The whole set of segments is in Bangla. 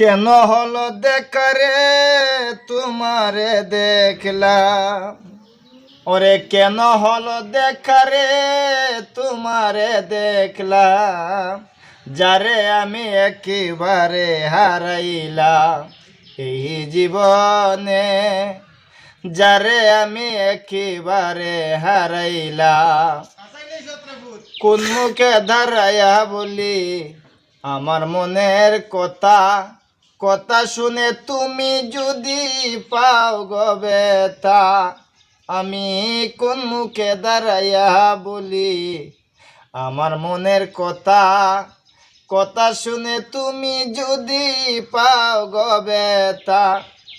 কেন হলো দেখারে তোমারে দেখলাম। ওরে কেন হলো দেখারে তোমারে দেখলাম। যারে আমি একেবারে হারাইলাম এই জীবনে। যারে আমি একেবারে হারাইলাম। কোন মুখে দাঁড়াইয়া বলি, আমার মনের কথা কথা শুনে তুমি যদি পাও গবেতা আমি কোন মুখে দাঁড়াইয়া বলি? আমার মনের কথা কথা শুনে তুমি যদি পাও গবেতা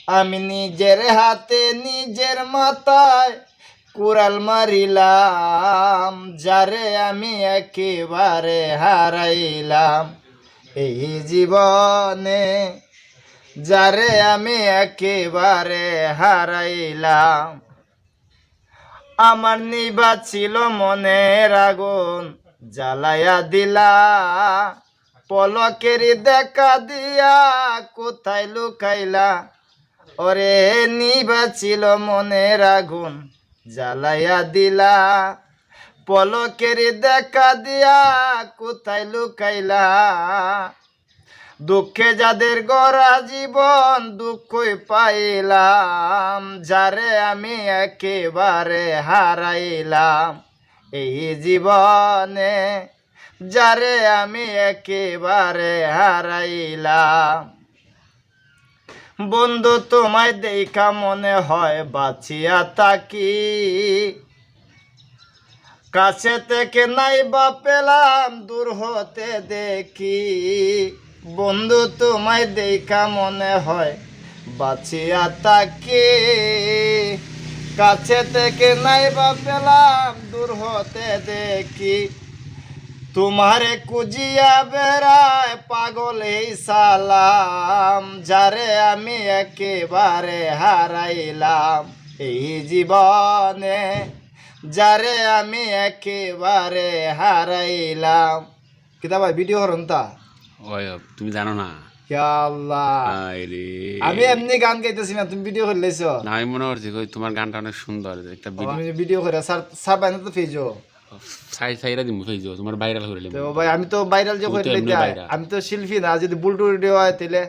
আমি নিজের হাতে নিজের মাথায় কুড়াল মারিলাম, যারে আমি একেবারে হারাইলাম। এই জীবনে যারে আমি একেবারে হারাইলাম। আমার নিবা ছিল মনের আগুন, জ্বালায়া দিলা। পলকের দেখা দিয়া কোথায় লুকাইলা? ওরে নিবা ছিল মনের আগুন, জ্বালায়া দিলা। পলকের দেখা দিয়া কোথায় লুকাইলা? দুঃখে যাদের গড়া জীবন দুঃখই পাইলাম, যারে আমি একেবারে হারাইলাম। এই জীবনে যারে আমি একেবারে হারাইলাম। বন্ধু, তোমায় দেখা মনে হয় বাঁচিয়া তাকি কাছে থেকে নাই বা পেলাম, দূর হতে দেখি। বন্ধু, তোমায় দেখা মনে হয়। বাঁচিয়া তাকি কাছে থেকে নাই বা পেলাম, দূর হতে দেখি। তোমারে কুজিয়া বেড়ায় পাগল এই সালাম, যারে আমি একেবারে হারাইলাম। এই জীবনে যারে আমি একেবারে হারাইলাম। কিতা ভাই ভিডিও হরন তা ওই তুমি জানো না? আমি এমনি গান গাইতেছি না তুমি ভিডিও করে লেছো। না আমি মনে করছি তোমার গানটা অনেক সুন্দর একটা ভিডিও করে স্যার স্যার বাইনা তো ফেজো সাই সাইরা দিমু ফেইজো তোমার ভাইরাল করে তো ভাই আমি তো ভাইরাল যে করে লইতে আমি তো শিল্পী না যদি বুলটু ভিডিও হয় তাহলে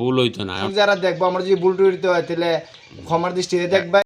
ভুল হইতো না। যারা দেখব আমার যদি বুলটু ভিডিও হয় তাহলে ক্ষমার দৃষ্টিতে দেখবে।